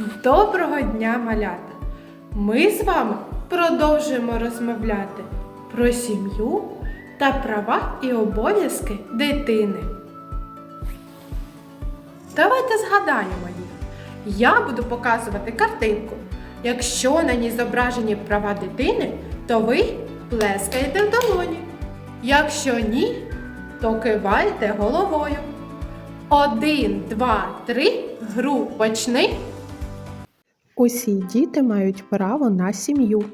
Доброго дня, малята! Ми з вами продовжуємо розмовляти про сім'ю та права і обов'язки дитини. Давайте згадаємо їх. Я буду показувати картинку. Якщо на ній зображені права дитини, то ви плескаєте в долоні. Якщо ні, то кивайте головою. Один, два, три, гру почни. Усі діти мають право на сім'ю.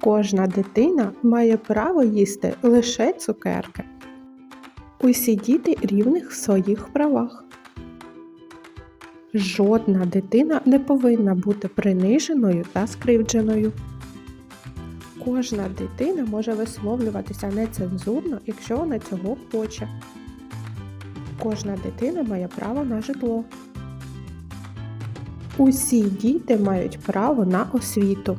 Кожна дитина має право їсти лише цукерки. Усі діти рівних в своїх правах. Жодна дитина не повинна бути приниженою та скривдженою. Кожна дитина може висловлюватися нецензурно, якщо вона цього хоче. Кожна дитина має право на житло. Усі діти мають право на освіту.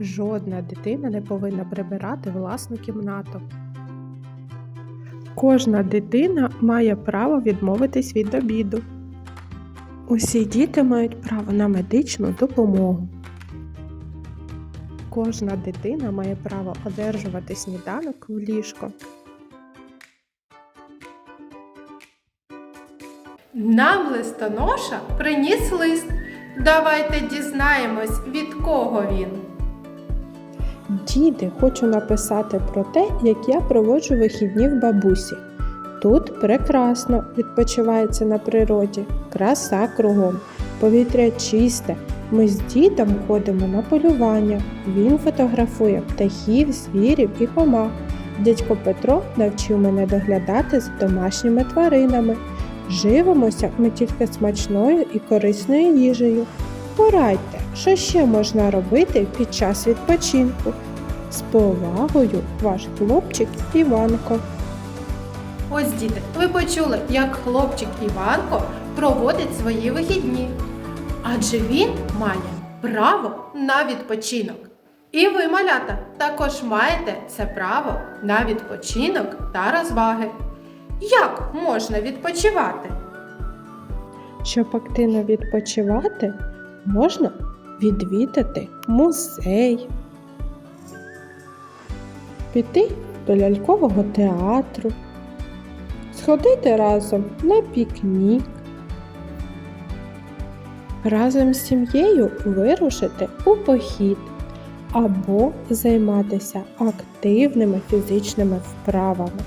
Жодна дитина не повинна прибирати власну кімнату. Кожна дитина має право відмовитись від обіду. Усі діти мають право на медичну допомогу. Кожна дитина має право одержувати сніданок в ліжко. Нам листоноша приніс лист. Давайте дізнаємось, від кого він. Діти, хочу написати про те, як я проводжу вихідні в бабусі. Тут прекрасно відпочивається на природі, краса кругом, повітря чисте. Ми з дідом ходимо на полювання. Він фотографує птахів, звірів і комах. Дядько Петро навчив мене доглядати за домашніми тваринами. Живимося ми тільки смачною і корисною їжею. Порадьте, що ще можна робити під час відпочинку. З повагою, ваш хлопчик Іванко. Ось діти, ви почули, як хлопчик Іванко проводить свої вихідні. Адже він має право на відпочинок. І ви, малята, також маєте це право на відпочинок та розваги. Як можна відпочивати? Щоб активно відпочивати, можна відвідати музей, піти до лялькового театру, сходити разом на пікнік, разом з сім'єю вирушити у похід або займатися активними фізичними вправами.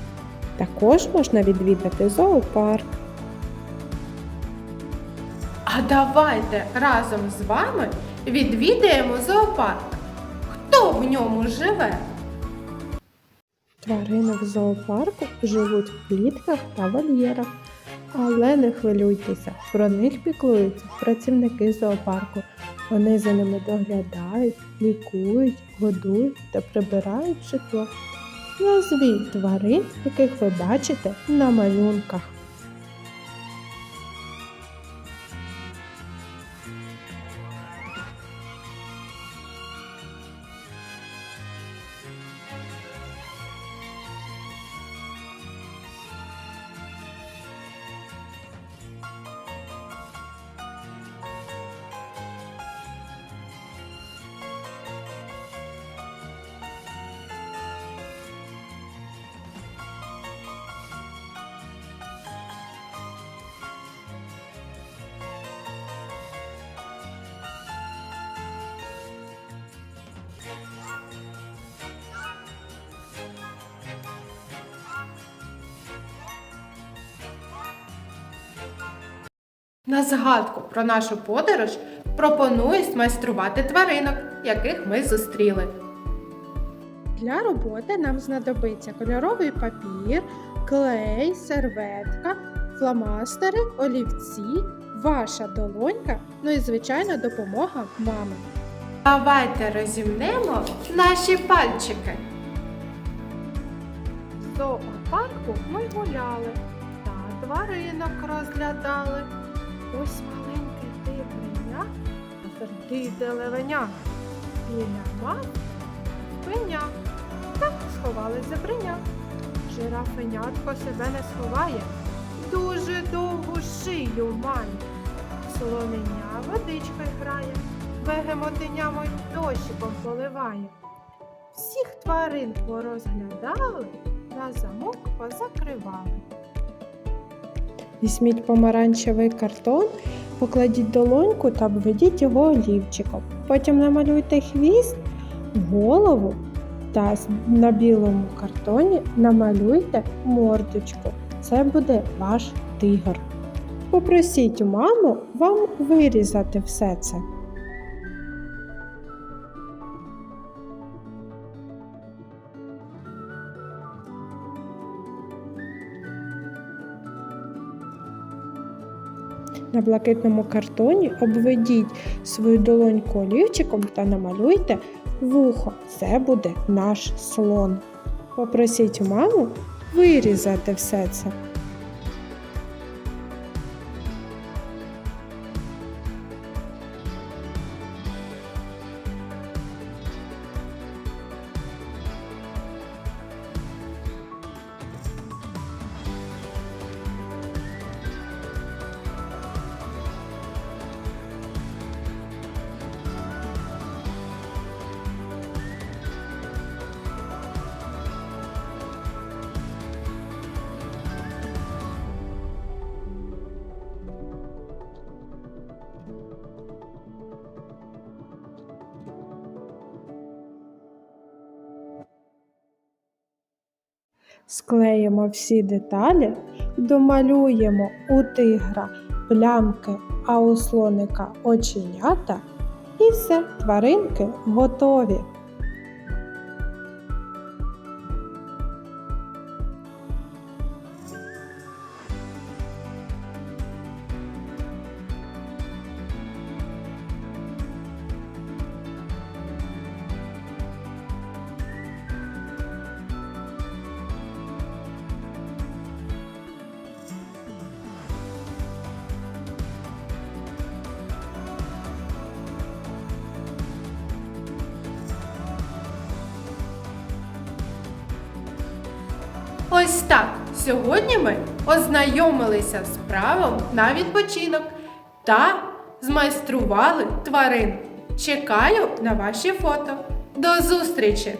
Також можна відвідати зоопарк. А давайте разом з вами відвідаємо зоопарк. Хто в ньому живе? Тварини в зоопарку живуть в клітках та вольєрах. Але не хвилюйтеся, про них піклуються працівники зоопарку. Вони за ними доглядають, лікують, годують та прибирають житло. Назвіть тварин, яких ви бачите на малюнках. На згадку про нашу подорож пропоную смайструвати тваринок, яких ми зустріли. Для роботи нам знадобиться кольоровий папір, клей, серветка, фломастери, олівці, ваша долонька, ну і звичайно допомога мами. Давайте розімнемо наші пальчики. В зоопарку ми гуляли та тваринок розглядали. Ось маленьке дивеня, сердите левеня. Біля мав пеня. Так сховали зебреня. Жирафенятко себе не сховає, дуже довгу шию має. слонення водичкою грає, бегемотиня моїм дощиком поливає. Всіх тварин порозглядали, на замок позакривали. Візьміть помаранчевий картон, покладіть долоньку та обведіть його олівчиком. Потім намалюйте хвіст, голову та на білому картоні намалюйте мордочку. Це буде ваш тигр. Попросіть маму вам вирізати все це. На блакитному картоні обведіть свою долоньку олівчиком та намалюйте вухо. Це буде наш слон. Попросіть маму вирізати все це. Склеїмо всі деталі, домалюємо у тигра плямки, а у слоника оченята. І все, тваринки готові. Ось так. Сьогодні ми ознайомилися з правом на відпочинок та змайстрували тварин. Чекаю на ваші фото. До зустрічі!